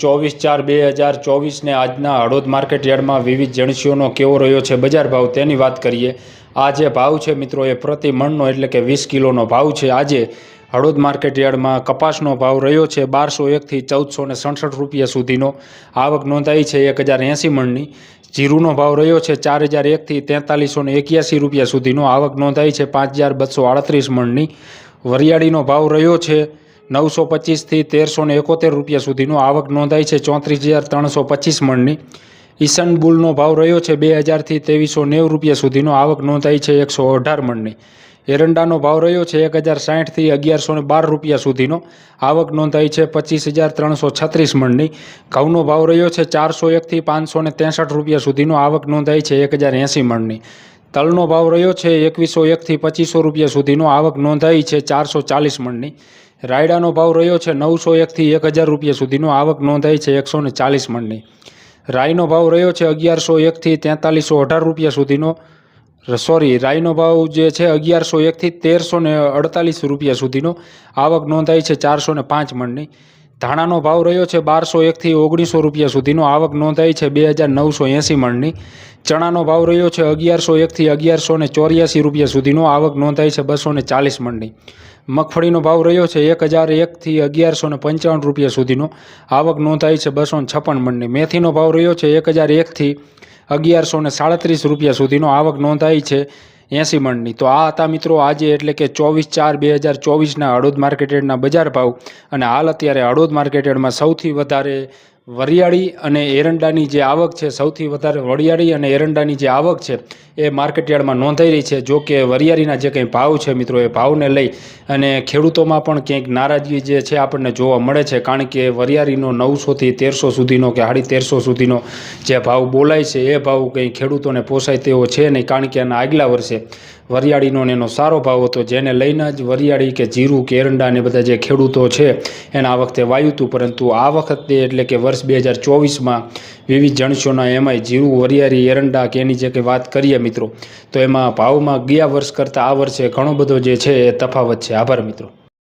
ચોવીસ ચાર બે હજાર ચોવીસને આજના હળોદ માર્કેટ યાર્ડમાં વિવિધ જણસીઓનો કેવો રહ્યો છે બજાર ભાવ તેની વાત કરીએ. આ જે ભાવ છે મિત્રો એ પ્રતિ મણનો એટલે કે વીસ કિલોનો ભાવ છે. આજે હળોદ માર્કેટ યાર્ડમાં કપાસનો ભાવ રહ્યો છે બારસો એકથી ચૌદસો ને સડસઠ રૂપિયા સુધીનો. આવક નોંધાઈ છે એક હજાર એંસી મણની. જીરુનો ભાવ રહ્યો છે ચાર હજાર એકથી તેતાલીસો ને એક્યાસી રૂપિયા સુધીનો. આવક નોંધાઈ છે પાંચ હજાર બસો આડત્રીસ મણની. વરિયાળીનો ભાવ રહ્યો છે નવસો પચીસથી તેરસો ને એકોતેર રૂપિયા સુધીનો આવક નોંધાઈ છે. ચોત્રીસ હજાર ત્રણસો પચીસ મણની. ઈસનબુલનો ભાવ રહ્યો છે બે હજારથી ત્રેવીસો નેવું રૂપિયા સુધીનો આવક નોંધાઈ છે એકસો અઢાર મણની. એરંડાનો ભાવ રહ્યો છે એક હજાર સાઠથી અગિયારસો ને બાર રૂપિયા સુધીનો આવક નોંધાઈ છે પચીસ હજાર ત્રણસો છત્રીસ મણની. ઘઉંનો ભાવ રહ્યો છે ચારસો એકથી પાંચસો ને ત્રેસઠ રૂપિયા સુધીનો આવક નોંધાઈ છે એક હજાર એંસી મણની. તલનો ભાવ રહ્યો છે એકવીસો એકથી પચીસો રૂપિયા સુધીનો. આવક નોંધાઈ છે ચારસો ચાલીસ મણની. રાયડાનો ભાવ રહ્યો છે નવસો એકથી એક હજાર રૂપિયા સુધીનો. આવક નોંધાઈ છે એકસો ને ચાલીસ મણની. રાઈનો ભાવ રહ્યો છે અગિયારસો એકથી તેતાલીસો અઢાર રૂપિયા સુધીનો. સોરી રાઈનો ભાવ જે છે અગિયારસો એકથી તેરસો ને અડતાલીસ રૂપિયા સુધીનો. આવક નોંધાઈ છે ચારસો ને પાંચ મણની. ધાણાનો ભાવ રહ્યો છે બારસો એકથી ઓગણીસો રૂપિયા સુધીનો. આવક નોંધાઈ છે બે હજાર નવસો એંસી મણની. ચણાનો ભાવ રહ્યો છે અગિયારસો એકથી અગિયારસો ને ચોર્યાસી રૂપિયા સુધીનો. આવક નોંધાઈ છે બસો ને ચાલીસ મણની. મગફળીનો ભાવ રહ્યો છે એક હજાર એકથી અગિયારસો ને પંચાવન રૂપિયા સુધીનો. આવક નોંધાઈ છે બસો ને છપ્પન મણની. મેથીનો ભાવ રહ્યો છે એક હજાર એકથી અગિયારસો ને સાડત્રીસ રૂપિયા સુધીનો. આવક નોંધાઈ છે એંસી મણની. તો આ હતા મિત્રો આજે એટલે કે ચોવીસ ચાર બે હજાર ચોવીસના હળોદ માર્કેટેડના બજાર ભાવ. અને હાલ અત્યારે હળોદ માર્કેટેડમાં સૌથી વધારે વરિયાળી અને એરંડાની જે આવક છે, સૌથી વધારે વરિયાળી અને એરંડાની જે આવક છે, એ માર્કેટયાર્ડમાં નોંધાઈ રહી છે. જો કે વરિયાળીના જે કંઈ ભાવ છે મિત્રો, એ ભાવને લઈ અને ખેડૂતોમાં પણ ક્યાંક નારાજગી જે છે, આપણને જોવા મળે છે. કારણ કે વરિયાળીનો નવસોથી તેરસો સુધીનો કે સાડી તેરસો સુધીનો જે ભાવ બોલાય છે, એ ભાવ કંઈ ખેડૂતોને પોસાય તેવો છે નહીં. કારણ કે આના આગલા વર્ષે વરિયાળીનો એનો સારો ભાવ હતો, જેને લઈને જ વરિયાળી કે જીરું કે એરંડા ને બધા જે ખેડૂતો છે, એના આ વખતે વાયું હતું. પરંતુ આ વખતે એટલે કે વર્ષ બે હજાર ચોવીસમાં વિવિધ જણસોના એમાંય જીરું, વરિયાળી, એરંડા કે એની જે કંઈ વાત કરીએ મિત્રો, તો એમાં ભાવમાં ગયા વર્ષ કરતાં આ વર્ષે ઘણો બધો જે છે એ તફાવત છે. આભાર મિત્રો.